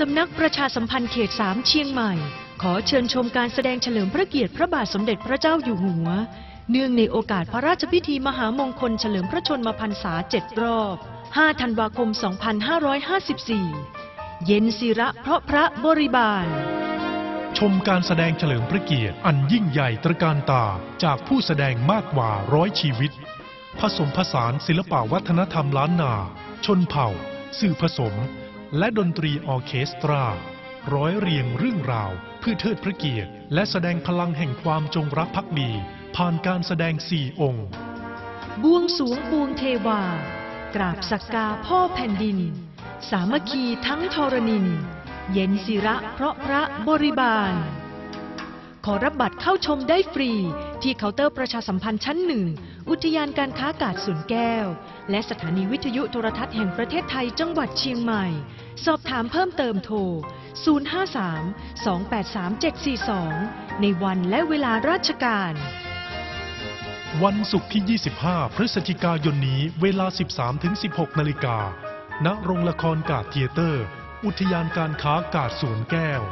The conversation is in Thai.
สำนักประชาสัมพันธ์เขต3เชียงใหม่ ขอเชิญชมการแสดงเฉลิมพระเกียรติพระบาทสมเด็จพระเจ้าอยู่หัว เนื่องในโอกาสพระราชพิธีมหามงคลเฉลิมพระชนมพรรษา7รอบ 5 ธันวาคม 2554 เย็นศิระเพราะพระบริบาล ชมการแสดงเฉลิมพระเกียรติอันยิ่งใหญ่ตระการตาจากผู้แสดงมากกว่าร้อยชีวิต ผสมผสานศิลปวัฒนธรรมล้านนา ชนเผ่า สื่อผสม และดนตรีออเคสตรา ร้อยเรียงเรื่องราว เพื่อเทิดพระเกียรติ และแสดงพลังแห่งความจงรักภักดี ผ่านการแสดงสี่องค์ บวงสวงปวงเทวา กราบสักการพ่อแผ่นดิน สามัคคีทั้งทรณิน เย็นศิระเพราะพระบริบาล ขอรับบัตรเข้าชมได้ฟรี ที่เคาน์เตอร์ประชาสัมพันธ์ชั้นหนึ่ง อุทยานการค้ากาดสวนแก้ว และสถานีวิทยุโทรทัศน์แห่งประเทศไทยจังหวัดเชียงใหม่ สอบถามเพิ่มเติมโทร 053-283-742 ในวันและเวลาราชการ วันศุกร์ที่ 25 พฤศจิกายนนี้ เวลา 13-16 นาฬิกา ณ โรงละครกาดเทียเตอร์ อุทยานการค้ากาดสวนแก้ว